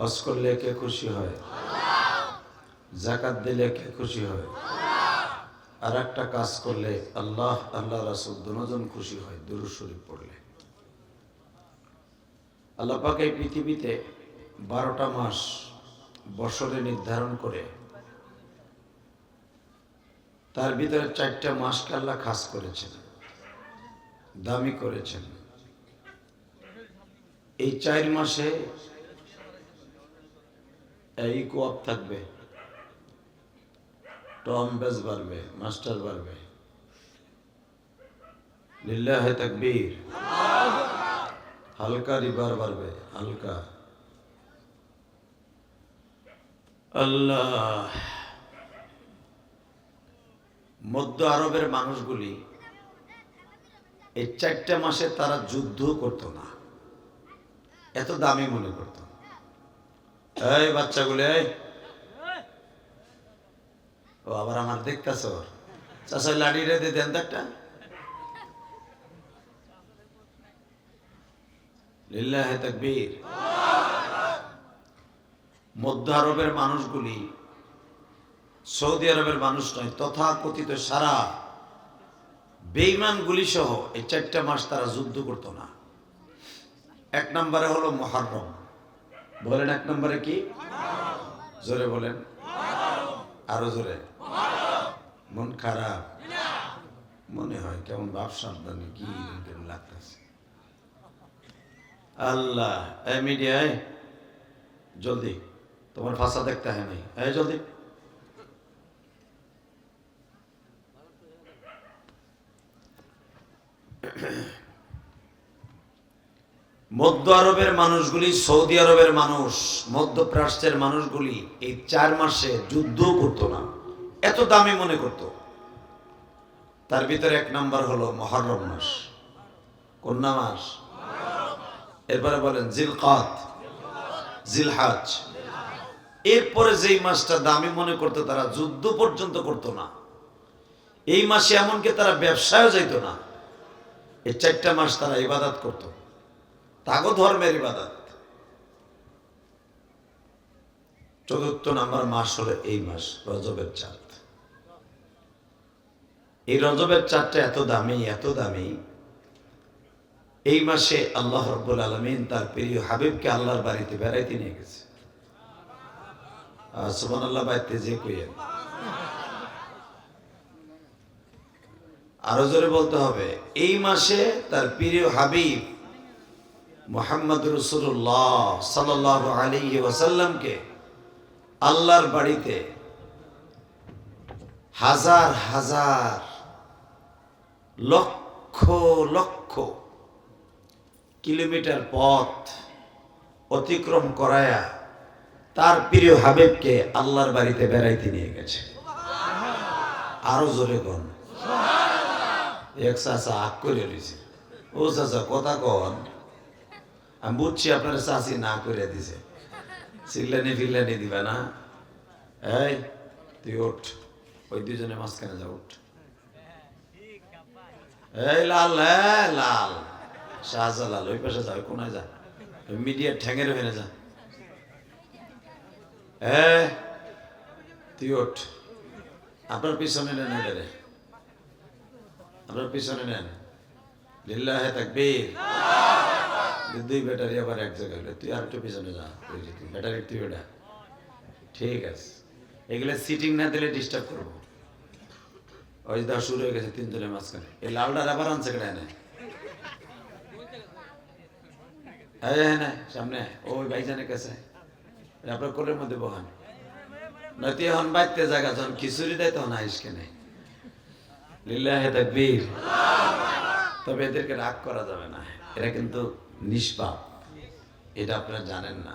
হজ করলে কে খুশি হয়? জাকাত দিলে কে খুশি হয়? আর একটা কাজ করলে আল্লাহ আল্লাহ রাসুল দুজন খুশি হয়, দুরুদ শরীফ পড়লে। আল্লাহ পাক এই পৃথিবীতে বারোটা মাস বছরে নির্ধারণ করে তার ভিতরে চারটা মাসকে আল্লাহ খাস করেছেন, দামি করেছেন। এই চার মাসে এই কোয়াপ থাকবে। টম বেজ বাড়বে, মাস্টার বাড়বে। লিল্লাহ তাকবীর। হালকা রিবার বাড়বে, হালকা। আল্লাহ। মধ্য আরবের মানুষগুলি এই চারটা মাসে তারা যুদ্ধ করতো না। এত দামি মনে করত। এই বাচ্চাগুলো, এই। ও আবার আমার দেখতেছ চাষা লাড়ি রে দেন একটা। লিল্লাহে তাকবীর। মধ্য আরবের মানুষগুলি, সৌদি আরবের মানুষ নয়, তথাকথিত সারা বেইমানগুলি সহ এই চারটা মাস তারা যুদ্ধ করত না। এক নম্বরে হলো মহারম। বলেন এক নম্বরে কি? জোরে বলেন। আরও জোরে। মন খারাপ। মনে হয় কেমন বাপ সাবধানে কি লাগতেছে। আল্লাহ এ মিডিয়ায় জলদি। তোমার ভাষা দেখতে হয় নাই। এই, জলদি। মধ্য আরবের মানুষগুলি সৌদি আরবের মানুষ, মধ্যপ্রাচ্যের মানুষগুলি এই চার মাসে যুদ্ধ করতো না। এত দামি মনে করত। তার ভিতরে এক নাম্বার হলো মহরম মাস। কন্যা মাস এরপরে বলেন জিল জিলকাত, জিলহাজ। এরপরে যেই মাসটা দামি মনে করতো তারা যুদ্ধ পর্যন্ত করতো না। এই মাসে এমনকি তারা ব্যবসায়ও যাইতো না। এই চারটা মাস তারা ইবাদত করতো। তাগো ধর্মের ইবাদত। চতুর্থ নাম্বার মাস হলো এই মাস, রজবের চাঁদ। এই রজবের চাঁদটা এত দামি এত দামি। এই মাসে আল্লাহ রব্বুল আলমিন তার প্রিয় হাবিবকে আল্লাহর বাড়িতে বেড়াইতে নিয়ে গেছে। সুমান আল্লাহ বাড়িতে যে কইয়েন আরও জোরে বলতে হবে, এই মাসে তার প্রিয় হাবিব মোহাম্মদ রসুল্লাহ সাল আলী ওয়াসাল্লামকে আল্লাহর বাড়িতে হাজার হাজার লক্ষ লক্ষ কিলোমিটার পথ অতিক্রম করায়া তার প্রিয় হাবিবকে আল্লাহর বাড়িতে বেড়াইতে নিয়ে গেছে। আরও জোরে কন। এক চাষা আগ করে রয়েছে ও চাষা কথা কন। আমি বুঝছি আপনার চাষি না করে দিছে। চিল্লানি ফিল্লানি দিবে না। এই, তুই ওঠ ওই দুজনে মাঝখানে যা, উঠ। এই লাল হ্যাঁ লাল। শাহজালাল, ওই পাশে যা, ওই যা। মিডিয়ার ঠ্যাঙের যা। হ্যাঁ তুই ওঠ আপনার পিছনে নেন এটারে আপনার পিছনে নেন। লিল্লাহে তাকবীর। দুই ব্যাটারি আবার এক জায়গায় হলো। তুই আর একটু পিছনে যা যে তুই ব্যাটারি তুই ওটা। ঠিক আছে। এগুলো সিটিং না দিলে ডিস্টার্ব করব। ওই দা শুরু হয়ে গেছে তিনজনের মাঝখানে। এই লালটা আবার আনছে কেন এনে। হ্যাঁ হ্যাঁ না সামনে। ওই ভাইজানের কাছে। আপনার কোলের মধ্যে বহান। নয়তো এখন বাইতে জায়গা যখন খিচুড়ি দেয় তখন আইস কেনে। লিল্লাহে তাকবীর। তবে এদেরকে রাগ করা যাবে না। এরা কিন্তু নিষ্পাপ। এটা আপনারা জানেন না।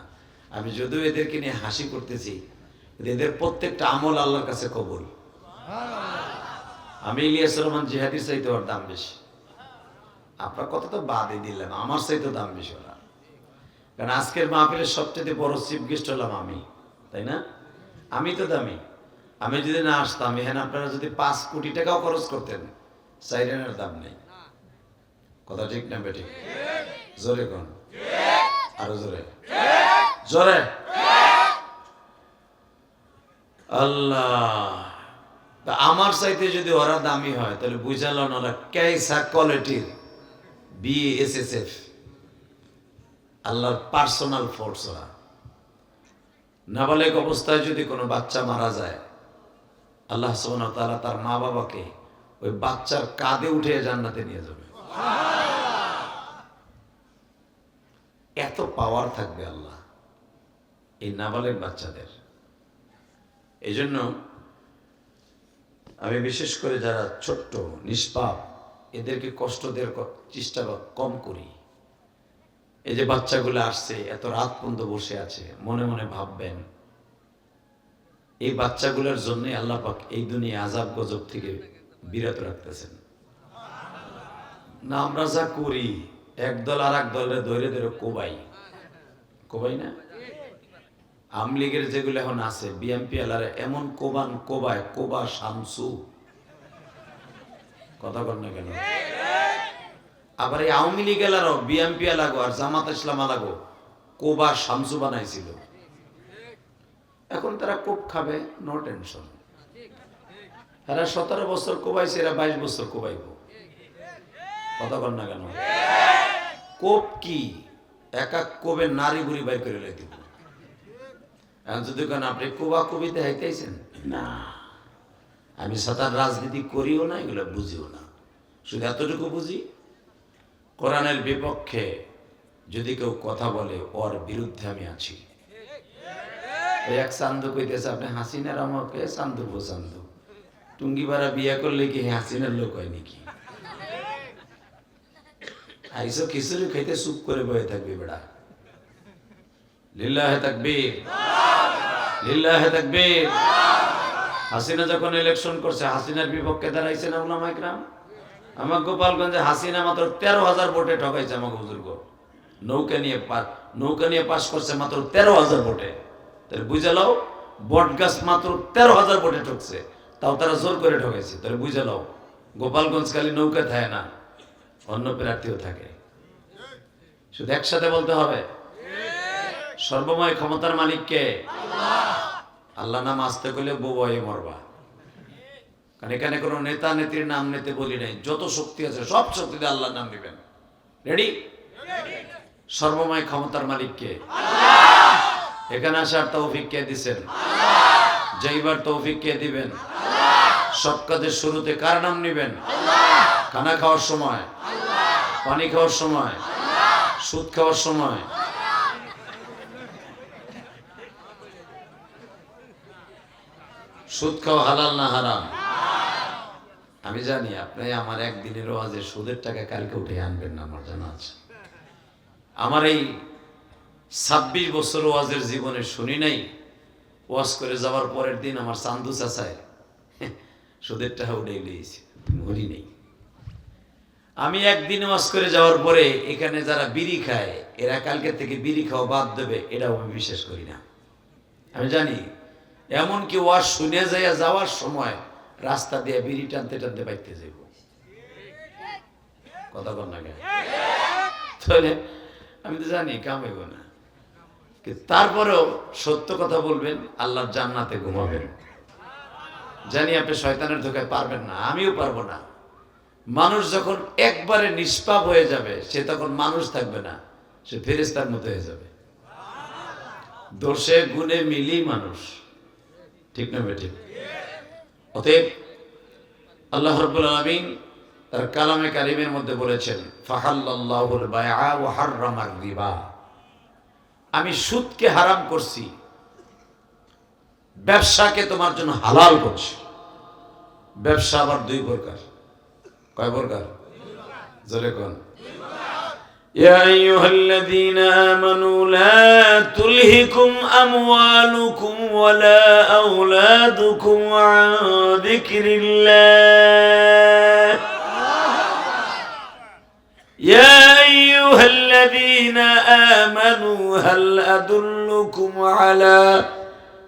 আমি যদিও এদেরকে নিয়ে হাসি করতেছি এদের প্রত্যেকটা আমল আল্লাহর কাছে কবুল। আমি ইলিয়াস রহমান জিহাদির চাইতে ওর দাম বেশি। আপনার কথা তো বাদই দিলেন আমার চাইতে দাম বেশি ওরা। কারণ আজকের মাহফিলের সবচেয়ে বড় চিফ গেস্ট হলাম আমি, তাই না? আমি তো দামি। আমি যদি না আসতাম, এখানে আপনারা যদি পাঁচ কোটি টাকাও খরচ করতেন সাইরেনের দাম নেই। কথা ঠিক না বেঠিক? জোরে কোন। আরও জোরে। জোরে। আল্লাহ। আমার চাইতে যদি ওরা দামি হয়, তাহলে বুঝালেন ওরা কেসা কোয়ালিটির? বিএসএসএফ আল্লাহর পার্সোনাল ফোর্স ওরা। নাবালেক অবস্থায় যদি কোনো বাচ্চা মারা যায়, আল্লাহ ওয়া তাআলা তার মা বাবাকে ওই বাচ্চার কাঁধে উঠে জান্নাতে নিয়ে যাবে। এত পাওয়ার থাকবে আল্লাহ, এই নাবালেক বাচ্চাদের। এই জন্য আমি বিশেষ করে যারা ছোট্ট, নিষ্পাপ, এদেরকে কষ্ট দেওয়ার চেষ্টা কম করি। এই যে বাচ্চাগুলো আসছে, এত রাত পর্যন্ত বসে আছে, মনে মনে ভাববেন, এই বাচ্চাগুলোর জন্য আল্লাহ পাক এই দুনিয়া আজাব গজব থেকে বিরত রাখতেছেন। না, আমরা যা করি একদল আর এক দলের ধরে ধরে কোবাই। কোবাই না? আমলিগের যেগুলো এখন আছে বিএমপি এলারে এমন কোবান কোবায়, কোবা শামসু। কথা কর না কেন? আবার এই আওয়ামী লীগ এলারও বিএমপি এলাগো আর জামাত ইসলাম এলাগো কোবা শামসু বানাইছিল। এখন তারা কোপ খাবে নো টেনশন এরা সতেরো বছর কোবাইছে, এরা বাইশ বছর কোবাইব। কথা কর না কেন? কোপ কি? এক এক কোবে নারী বুড়ি বাই করে লাই এখন যদি কেন আপনি কোবা কবিতে হাইতেছেন? না। আমি সাঁতার রাজনীতি করিও না, এগুলো বুঝিও না। শুধু এতটুকু বুঝি, কোরআনের বিপক্ষে যদি কেউ কথা বলে, ওর বিরুদ্ধে আমি আছি। এক চান্দু কইতেছে, আপনি হাসিনার আমাকে চান্দু পো চান্দু টুঙ্গি বাড়া বিয়ে করলে কি হাসিনার লোক হয় নাকি? আইসো খিচুড়ি খাইতে চুপ করে বয়ে থাকবি বেড়া। লিল্লাহে তাকবীর। লিল্লাহে তাকবীর। হাসিনা যখন ইলেকশন করছে, হাসিনার বিপক্ষে দাঁড়াইছে না উলামা ইকরাম। আমার গোপালগঞ্জে হাসিনা মাত্র তেরো হাজার ভোটে ঠকাইছে আমাকে বুজুর্গ। নৌকা নিয়ে নৌকা নিয়ে পাশ করছে মাত্র তেরো হাজার ভোটে। তাহলে বুঝে লাও, বট গাছ মাত্র তেরো হাজার ভোটে ঠকছে। তাও তারা জোর করে ঠকাইছে। তাহলে বুঝে লাও, গোপালগঞ্জ খালি নৌকা থাকে না। অন্য প্রার্থীও থাকে। শুধু একসাথে বলতে হবে? সর্বময় ক্ষমতার মালিককে? আল্লাহ নাম আসতে করলে বউয়ে মরবা। কারণ এখানে কোনো নেতা, নেত্রীর নাম নিতে বলি নাই। যত শক্তি আছে, সব শক্তিতে আল্লাহর নাম দিবেন। রেডি সর্বময় ক্ষমতার মালিককে? এখানে আসার তৌফিক কে দিছেন? যাইবার তৌফিক কে দিবেন? সব কাজের শুরুতে কার নাম নিবেন? খানা খাওয়ার সময়? পানি খাওয়ার সময়, সুদ খাওয়ার সময়। সুদ খাওয়া হালাল না হারাম? আমি জানি আপনি আমার একদিনের ওয়াজে সুদের টাকা কালকে উঠে আনবেন না, আমার জানা আছে। আমার এই ছাব্বিশ বছর ওয়াজের জীবনে শুনি নাই, ওয়াজ করে যাওয়ার পরের দিন আমার চান্দু চাচায় সুদের টাকা উঠে গিয়েছে নেই। আমি একদিন ওয়াজ করে যাওয়ার পরে এখানে যারা বিড়ি খায়, এরা কালকে থেকে বিড়ি খাওয়া বাদ দেবে, এটাও আমি বিশ্বাস করি না। আমি জানি, এমনকি ওয়াজ শুনে যাইয়া যাওয়ার সময় রাস্তা দিয়ে বিড়ি টানতে টানতে বাইতে যাইব। কথা বল না তাহলে আমি তো জানি কামাইব না। তারপরেও সত্য কথা বলবেন আল্লাহর জান্নাতে ঘুমাবেন। জানি আপনি শয়তানের ধোকায় পারবেন না, আমিও পারব না। মানুষ যখন একবারে নিষ্পাপ হয়ে যাবে, সে তখন মানুষ থাকবে না, সে ফেরেস্তার মতো হয়ে যাবে। দোষে গুণে মিলি মানুষ। ঠিক না বেঠিক? অতএব আল্লাহ রব্বুল আলামিন তার কালামে কারিমের মধ্যে বলেছেন, ফাহাল্লাল্লাহুল বায়আ ওয়া হাররামার রিবা। আমি সুদকে হারাম করছি, ব্যবসাকে তোমার জন্য হালাল করছি। ব্যবসা আবার দুই প্রকার। কয় প্রকার জোরে কোন يا أيها الذين آمنوا لا تلهكم أموالكم ولا أولادكم عن ذكر الله يا أيها الذين آمنوا هل أدلكم على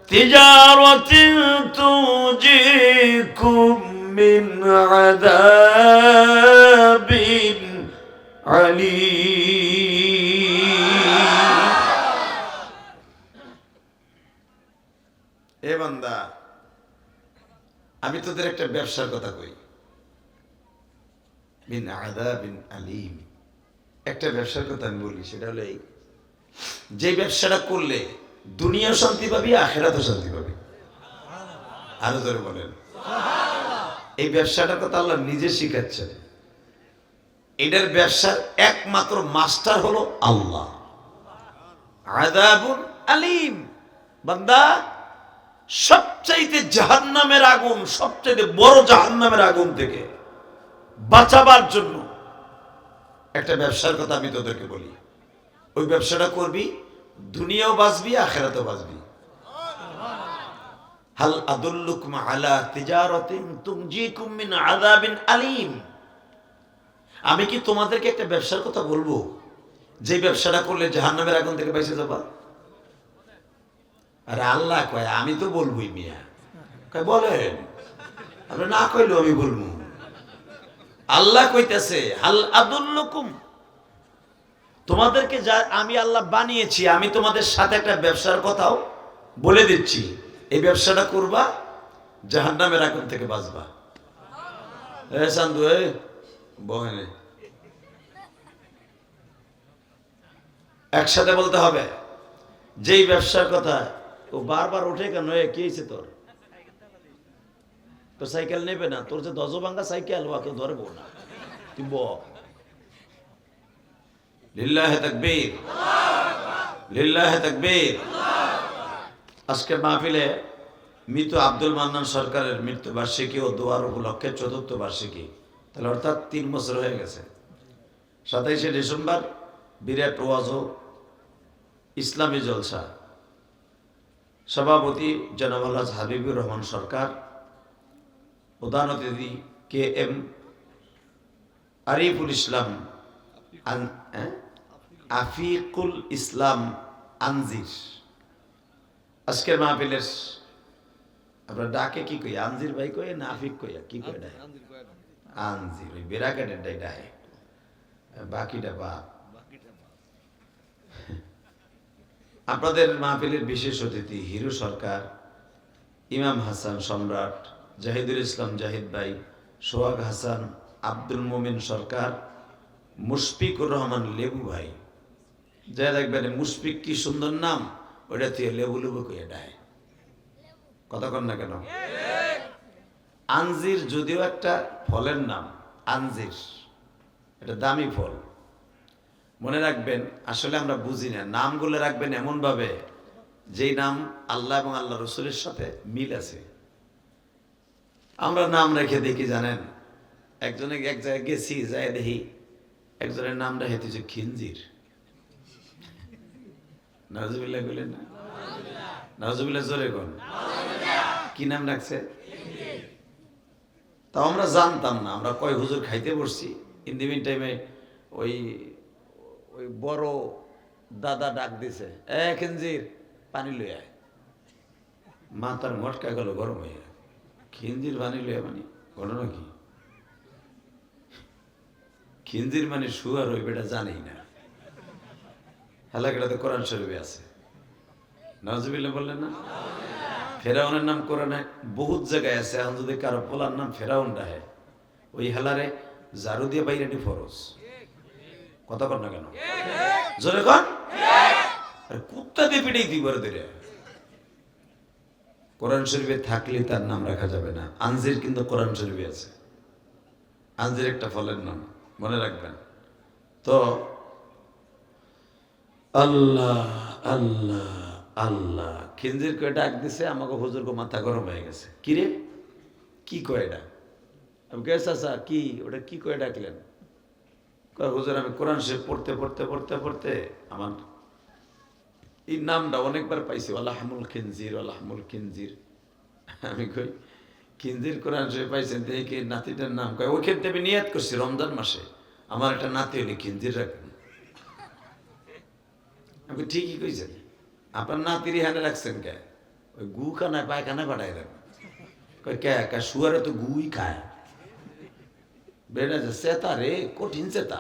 تجارة تنجيكم من عذاب عليم এ বান্দা আমি তোদের একটা ব্যবসার কথা কই বিন আদা বিন আলিম একটা ব্যবসার কথা আমি বলি সেটা হলো এই যে ব্যবসাটা করলে দুনিয়াও শান্তি পাবি আখেরাতেও শান্তি পাবি আরো ধরে বলেন এই ব্যবসাটার কথা আল্লাহ নিজে শিখাচ্ছেন। এটার ব্যবসার একমাত্র মাস্টার হলো আল্লাহ। আদাবুন আলিম। বান্দা, সবচাইতে জাহান্নামের আগুন, সবচাইতে বড় জাহান্নামের আগুন থেকে বাঁচাবার জন্য একটা ব্যবসার কথা আমি তোদেরকে বলি। ওই ব্যবসাটা করবি, দুনিয়াও বাঁচবি, আখেরাতেও বাঁচবি। হাল আদুল্লুকুম আলা তিজারাতিন তুমজিকুম মিন আযাবিন আলিম। আমি কি তোমাদেরকে একটা ব্যবসার কথা বলব? যে ব্যবসাটা করলে জাহান্নামের আগুন থেকে বেঁচে যাবা? আরে আল্লাহ কয়, আমি তো বলবোই মিয়া। কয়, বলেন। আপনি না কইলো আমি বলব। আল্লাহ কইতেছে, হাল আদুল্লুকুম। তোমাদেরকে যা, আমি আল্লাহ বানিয়েছি, আমি তোমাদের সাথে একটা ব্যবসার কথাও বলে দিচ্ছি। এই ব্যবসাটা করবা, জাহান্নামের আগুন থেকে বাঁচবা। এ চান্দু একসাথে বলতে হবে, যেই ব্যবসার কথা, ও বারবার ওঠে কেন কি তোর? তো সাইকেল নেবে না, তোর যে দশ ভাঙ্গা সাইকেল ওকে ধরবো না। তুই লিল্লাহে তাকবীর। লিল্লাহে তাকবীর। আজকের মাহফিলে মৃত আব্দুল মান্নান সরকারের মৃত্যু বার্ষিকী ও দোয়ার উপলক্ষে চতুর্থ বার্ষিকী। তাহলে অর্থাৎ তিন বছর হয়ে গেছে। সাতাইশে ডিসেম্বর বিরাট ওয়াজ ইসলামী জলসা। সভাপতি জনাব হাবিবুর রহমান সরকার। প্রধান অতিথি কে এম আরিফুল ইসলাম হ্যাঁ? আফিকুল ইসলাম আনজির। আজকের মাহফিলের আপনার ডাকে কি কই? আনজির ভাই কই? না আফিক কইয়া কি কই ডাকে? আনজির ওই বেড়াকাটের ডাই ডাহে বাকিটা বাপ আপনাদের মাহফিলের বিশেষ অতিথি হিরু সরকার ইমাম হাসান সম্রাট জাহিদুল ইসলাম জাহিদ ভাই সোহাগ হাসান আব্দুল মোমিন সরকার মুশফিকুর রহমান লেবু ভাই। যা দেখবেন মুশফিক কি সুন্দর নাম। ওইটা তুই লেবু লেবু কইয়া ডায় কন না কেন? আঞ্জির যদিও একটা ফলের নাম আঞ্জির এটা দামি ফল। মনে রাখবেন, আসলে আমরা বুঝি না, নামগুলো রাখবেন এমনভাবে যেই নাম আল্লাহ এবং আল্লাহ রসুলের সাথে মিল আছে। আমরা নাম রেখে দেখি, জানেন? একজনে এক জায়গায় গেছি, যাই দেখি, একজনের নাম রেখে দিয়েছে খিনজির। নজবিল্লা বললেন না? নজবিল্লা জোরে কোন। কি নাম রাখছে তাও আমরা জানতাম না, আমরা কয় হুজুর খাইতে বসছি। ইন দি মিন টাইমে ওই ওই বড় দাদা ডাক দিছে, এ পানি লই আয়। মাথার মটকা গেল, গরম হয়ে খিনজির পানি লই মানে ঘটনা কি? খিনজির মানে শুয়ার ওই বেটা জানেই না। হেলাকাটাতে কোরআন শরীফে আছে। নজবিল্লা বললেন না? ফেরাউনের নাম কোরআনে বহুত জায়গায় আছে। এখন যদি কারও পোলার নাম ফেরাউন ডাহে ওই হেলারে জারু দিয়ে বাইরেটি ফরজ। কথা কর না কেন? জোরে কন? আরে কুত্তা দিয়ে পিটাই দিবার দিলে কোরআন শরীফে থাকলে তার নাম রাখা যাবে না। আনজির কিন্তু কোরআন শরীফে আছে। আনজির একটা ফলের নাম। মনে রাখবেন। তো আল্লাহ আল্লাহ আল্লাহ। খিনজির কয়ে ডাক দিছে, আমাকে হুজুর গো মাথা গরম হয়ে গেছে। কি রে? কি কয়ে ডাক আমি কে চাচা, কি? ওটা কি কয়ে ডাকলেন? কয়, হুজুর, আমি কোরআন শরীফ পড়তে পড়তে পড়তে পড়তে আমার এই নামটা অনেকবার পাইছি। আল্লাহমুল খিনজির আল্লাহমুল খিনজির। আমি কই, খিনজির কোরআন শরীফ পাইছেন, দেখি নাতিটার নাম কয়। ওইখান থেকে নিয়াত করছি, রমজান মাসে। আমার একটা নাতি হলে খিনজির রাখবেন আমি ঠিকই কইছেন। আপনার নাতির এখানে রাখছেন কে? ওই গু খানায়, পায়খানায় পাঠাই দেন। কে কে, শুয়ারে তো গুই খায়। বেড়ে যে সেতা রে, কঠিন সেতা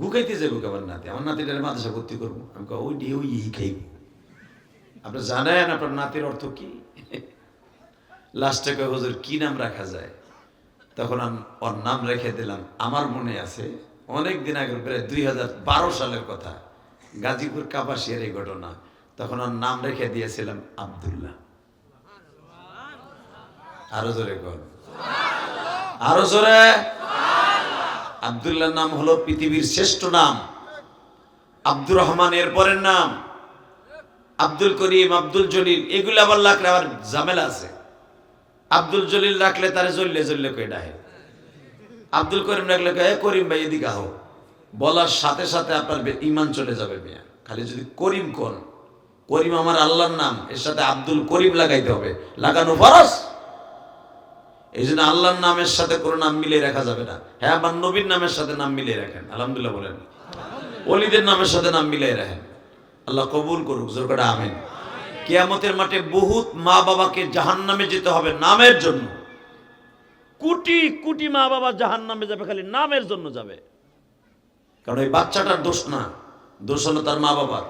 গু খাইতে যাব কে আমার নাতি? আমার নাতিটার মাদ্রাসা ভর্তি করব। আমি কই ওই দিয়ে ওই ই খাইব। আপনি জানেন আপনার নাতির অর্থ কি? লাস্টে কয়, হুজুর, কি নাম রাখা যায়? তখন আমি ওর নাম রেখে দিলাম। আমার মনে আছে অনেক দিন আগে প্রায় দুই হাজার বারো সালের কথা। গাজীপুর কাপাসিয়ার এই ঘটনা। তখন ওর নাম রেখে দিয়েছিলাম আব্দুল্লাহ। আরও জোরে কর আরও জোরে। আব্দুল্লাহর নাম হলো পৃথিবীর শ্রেষ্ঠ নাম। আব্দুর রহমান এর পরের নাম। আব্দুল করিম আব্দুল জলিল এগুলো আবার লাগলে আবার ঝামেলা আছে। আব্দুল জলিল রাখলে তারে জ্বললে জ্বললে কই ডাহে। আব্দুল করিম রাখলে কয়, "এ করিম ভাই এদিকে আহো। বলার সাথে সাথে আপনার ইমান চলে যাবে মেয়া। খালি যদি করিম কোন। করিম আমার আল্লাহর নাম, এর সাথে আব্দুল করিম লাগাইতে হবে। লাগানো ফরস এই জন্য আল্লাহর নামের সাথে কোনো নাম মিলিয়ে রাখা যাবে না। হ্যাঁ আমার নবীর নামের সাথে নাম মিলিয়ে রাখেন। আলহামদুলিল্লাহ বলেন। অলিদের নামের সাথে নাম মিলিয়ে রাখেন। আল্লাহ কবুল করুক, জোর করে আমিন। কিয়ামতের মাঠে বহুত মা বাবাকে জাহান নামে যেতে হবে নামের জন্য। কোটি কোটি মা বাবা জাহান নামে যাবে, খালি নামের জন্য যাবে। কারণ এই বাচ্চাটার দোষ না। দোষ হলো তার মা বাবার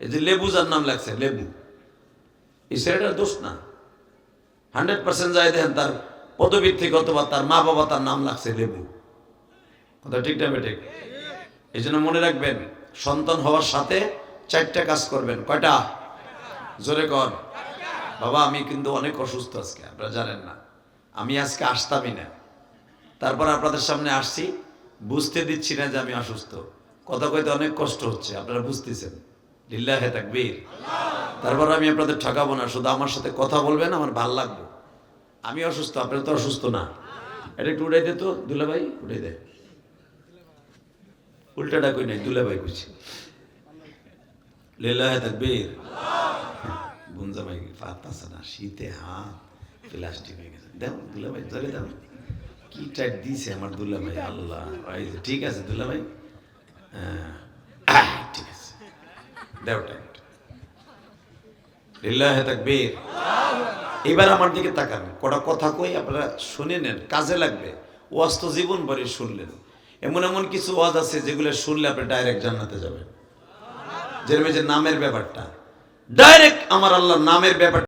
এই যে লেবু যার নাম লাগছে, লেবু। এই ছেলেটার দোষ না। হান্ড্রেড পার্সেন্ট যাই দেখেন, তার পদবীর থেকে অথবা তার মা বাবা তার নাম লাগছে লেবু। কথা ঠিক না ঠিক এই জন্য মনে রাখবেন, সন্তান হওয়ার সাথে চারটা কাজ করবেন। কয়টা? জোরে কর। বাবা, আমি কিন্তু অনেক অসুস্থ আজকে, আপনারা জানেন না। আমি আজকে আসতামই না। তারপর আপনাদের সামনে আসছি। বুঝতে দিচ্ছি না যে আমি অসুস্থ। কথা কইতে অনেক কষ্ট হচ্ছে, আপনারা বুঝতেছেন। লিল্লাহে তাকবীর। তারপর আমি আপনাদের ঠকাবো না, শুধু আমার সাথে কথা বলবেন, আমার ভালো লাগবে। আমি অসুস্থ আপনারা তো অসুস্থ না। এটা একটু উড়াই দে তো, দুলা ভাই উড়াই দে। উল্টাটা কই নাই, দুলা ভাই কইছি। লিল্লাহে তাকবীর। বুনজা ভাই পাতাছে না, শীতে হাত, প্লাস্টিক হয়ে গেছে। দাও, দুলা ভাই, ধরে দাও। কি টাইট দিছে আমার দুলা ভাই? আল্লাহ ঠিক আছে দুলা ভাই? ঠিক আছে। দাও টাইট লিল্লাহে তাকবীর। এবার আমার দিকে তাকান। কটা কথা কই আপনারা শুনে নেন, কাজে লাগবে। ওয়াজ তো জীবন ভরে শুনলেন। এমন এমন কিছু ওয়াজ আছে যেগুলো শুনলে আপনি ডাইরেক্ট জান্নাতে যাবেন। যেরকম যে নামের ব্যাপারটা। ডাইরেক্ট আমার আল্লাহর নামের ব্যাপারটা